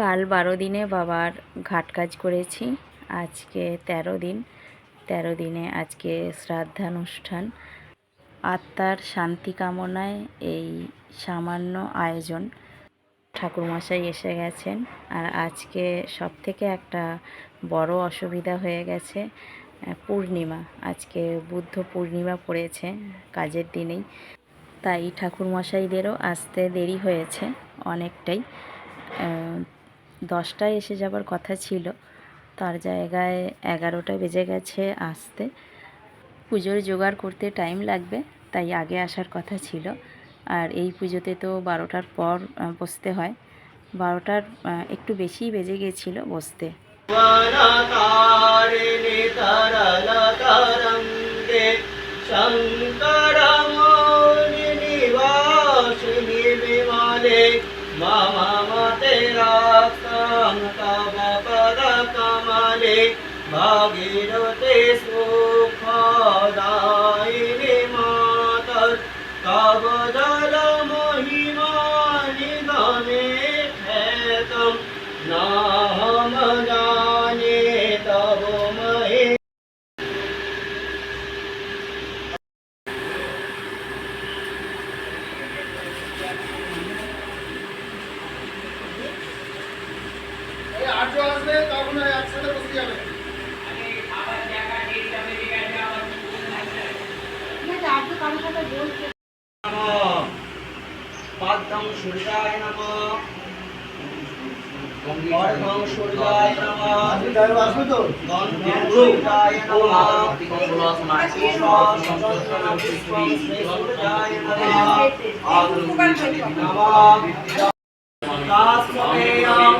কাল বারো দিনে বাবার ঘাট কাজ করেছি। আজকে তেরো দিন। তেরো দিনে আজকে শ্রাদ্ধানুষ্ঠান। আত্মার শান্তি কামনায় এই সামান্য আয়োজন ঠাকুরমশাই এসে গেছেন। আর আজকে সব থেকে একটা বড় অসুবিধা হয়ে গেছে পূর্ণিমা। আজকে বুদ্ধ পূর্ণিমা পড়েছে কাজের দিনেই। তাই ঠাকুরমশাইদেরও আসতে দেরি হয়েছে অনেকটাই। দশটায় এসে যাবার কথা ছিল। তার জায়গায় এগারোটা বেজে গেছে আসতে। পুজোর জোগাড় করতে টাইম লাগবে, তাই আগে আসার কথা ছিল। আর এই পুজোতে তো বারোটার পর বসতে হয়। বারোটার একটু বেশি বেজে গিয়েছিল বসতে। মামা भागीरथे আসবে তখন একসাথে বসে যাবে। পাদ্যং সূর্যায় নম। অর্ধং সূর্যায় নম। আসবে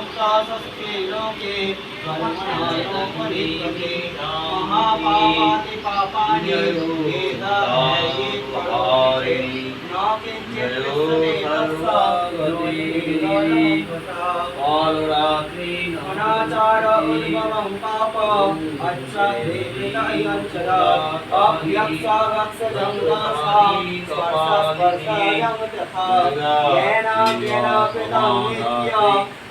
सामुक्तासस्ते लोके ब्रह्मणायोपनिषदे महापापाति पापानि वेदाध्यये परमार्थे न किञ्चित् विद्यते अनाचार उद्भवं पाप अच्छादेविनयञ्चला अभ्यक्षागक्षजं दासा स्पर्शस्पर्शायं तथा येन येन कृतं नित्या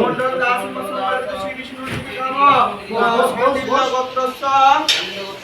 খণ্ডন কামনার্থে শ্রী বিষ্ণু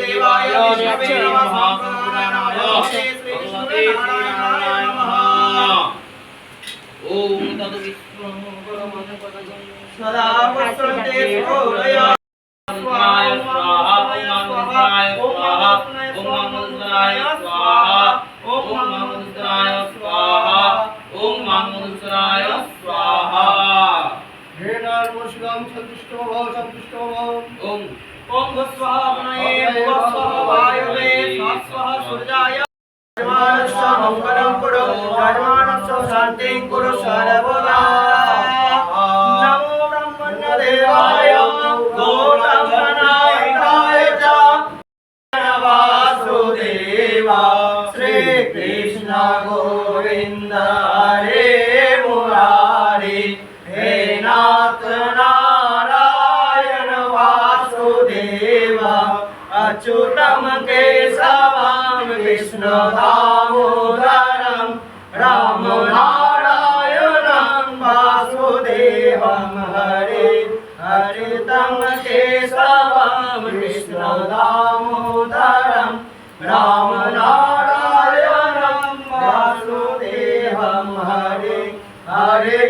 देवाय विष्णवे नमः महापुराणाय श्री कृष्णनारायणाय सदा पश्यन्ते सूरय स्वाहाय स्वाहा ओम मंगलाय स्वाहा अच्युतं केशवं विष्णुदामोदरं राम नारायणं वासुदेवं हरे हरितं केशवं विष्णुदामोदरं राम नारायणं वासुदेवं हरे हरे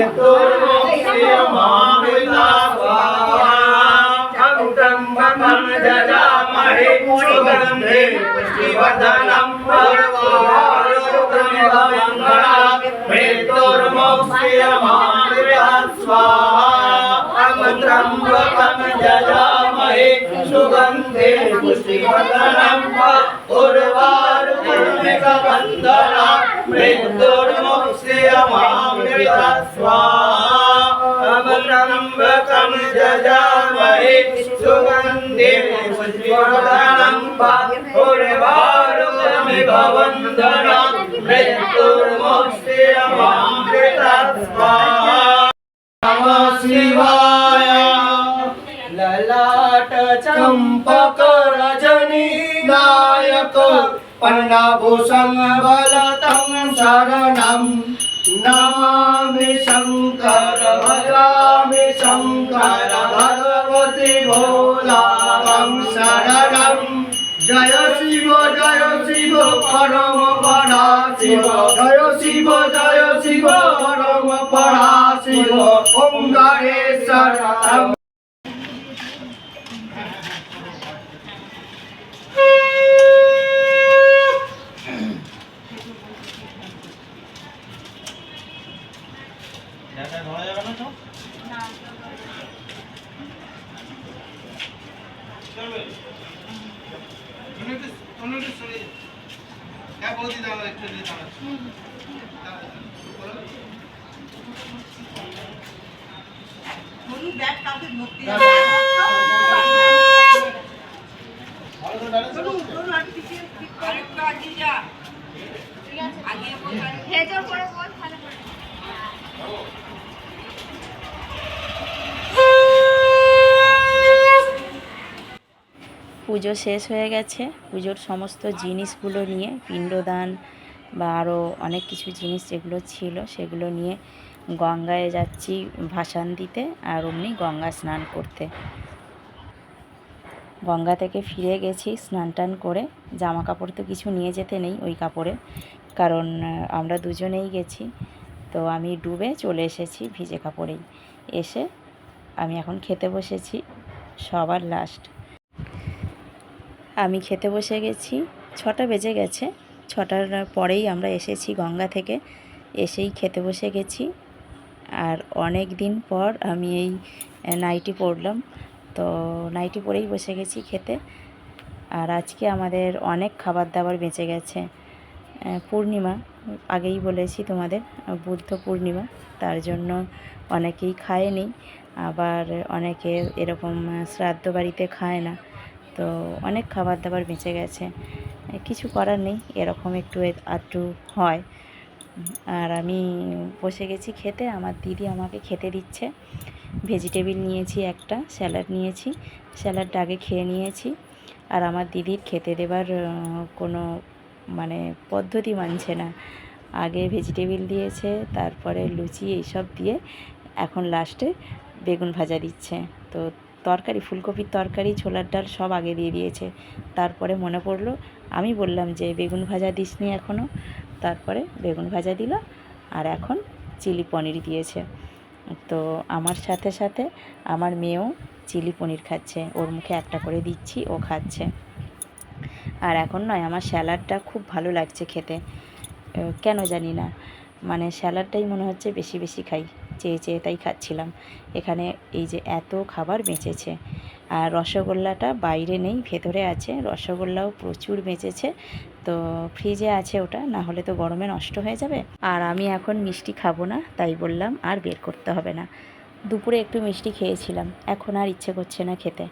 पितुर्मुक्ष्य मामृता स्वाहा कुटुम्बकं ददामहे सुगन्धे पुष्टिवर्धनं परवारोग्रमेव मङ्गला पितुर्मुक्ष्य मामृता स्वाहा कुटुम्बकं ददामहे सुगन्धे पुष्टिवर्धनं उर्वार उर्वारुकर्मिकबन्धना मृत्युर्मुक्ष्यमामृता स्वाहा नमः शिवाय ललाट चम्पक रजनी नायक पन्नाभूषण बलतं शरणं नमामि शङ्कर भजामि शङ्कर भगवति भोलां शरणं जय शिव जय शिव परम परा शिव जय शिव जय शिव परम পুজো শেষ হয়ে গেছে। পুজোর সমস্ত জিনিসগুলো নিয়ে পিণ্ডদান বা আরও অনেক কিছু জিনিস যেগুলো ছিল সেগুলো নিয়ে গঙ্গায় যাচ্ছি ভাসান দিতে আর অমনি গঙ্গা স্নান করতে। গঙ্গা থেকে ফিরে গেছি স্নান টান করে। জামা কাপড় তো কিছু নিয়ে যেতে নেই ওই কাপড়ে, কারণ আমরা দুজনেই গেছি। তো আমি ডুবে চলে এসেছি ভিজে কাপড়েই। এসে আমি এখন খেতে বসেছি, সবার লাস্ট আমি খেতে বসে গেছি, ছটা বেজে গেছে। ছটার পরেই আমরা এসেছি গঙ্গা থেকে। এসেই খেতে বসে গেছি। আর অনেক দিন পর আমি এই নাইটি পরলাম। তো নাইটি পরেই বসে গেছি খেতে। আর আজকে আমাদের অনেক খাবার দাবার বেঁচে গেছে। পূর্ণিমা, আগেই বলেছি তোমাদের, বুদ্ধ পূর্ণিমা, তার জন্য অনেকেই খায়নি, আবার অনেকে এরকম শ্রাদ্ধ বাড়িতে খায় না। তো অনেক খাবার দাবার বেঁচে গেছে। কিছু করার নেই, এরকম একটু আধটু হয়। আর আমি বসে গেছি খেতে, আমার দিদি আমাকে খেতে দিচ্ছে। ভেজিটেবিল নিয়েছি একটা, স্যালাড নিয়েছি, স্যালাডটা আগে খেয়ে নিয়েছি। আর আমার দিদির খেতে দেবার কোনো মানে পদ্ধতি মানছে না। আগে ভেজিটেবিল দিয়েছে, তারপরে লুচি এইসব দিয়ে এখন লাস্টে বেগুন ভাজা দিচ্ছে। তো তরকারি, ফুলকপির তরকারি, ছোলার ডাল সব আগে দিয়ে দিয়েছে। তারপরে মনে পড়ল, আমি বললাম যে, বেগুন ভাজা দিসনি এখনও তারপরে বেগুন ভাজা দিল আর এখন চিলি পনির দিয়েছে। তো আমার সাথে সাথে আমার মেয়েও চিলি পনির খাচ্ছে। ওর মুখে একটা করে দিচ্ছি, ও খাচ্ছে। আর এখন নয়, আমার স্যালাডটা খুব ভালো লাগছে খেতে। কেন জানি না। মানে স্যালাডটাই মনে হচ্ছে বেশি বেশি খাই। চেয়ে চেয়ে তাই খাচ্ছিলাম। এখানে এই যে এত খাবার বেঁচেছে। আর রসগোল্লাটা বাইরে নেই, ভেতরে আছে। রসগোল্লাও প্রচুর বেঁচেছে। তো ফ্রিজে আছে ওটা না হলে তো গরমে নষ্ট হয়ে যাবে। আর আমি এখন মিষ্টি খাব না, তাই বললাম আর বের করতে হবে না। দুপুরে একটু মিষ্টি খেয়েছিলাম, এখন আর ইচ্ছে করছে না খেতে।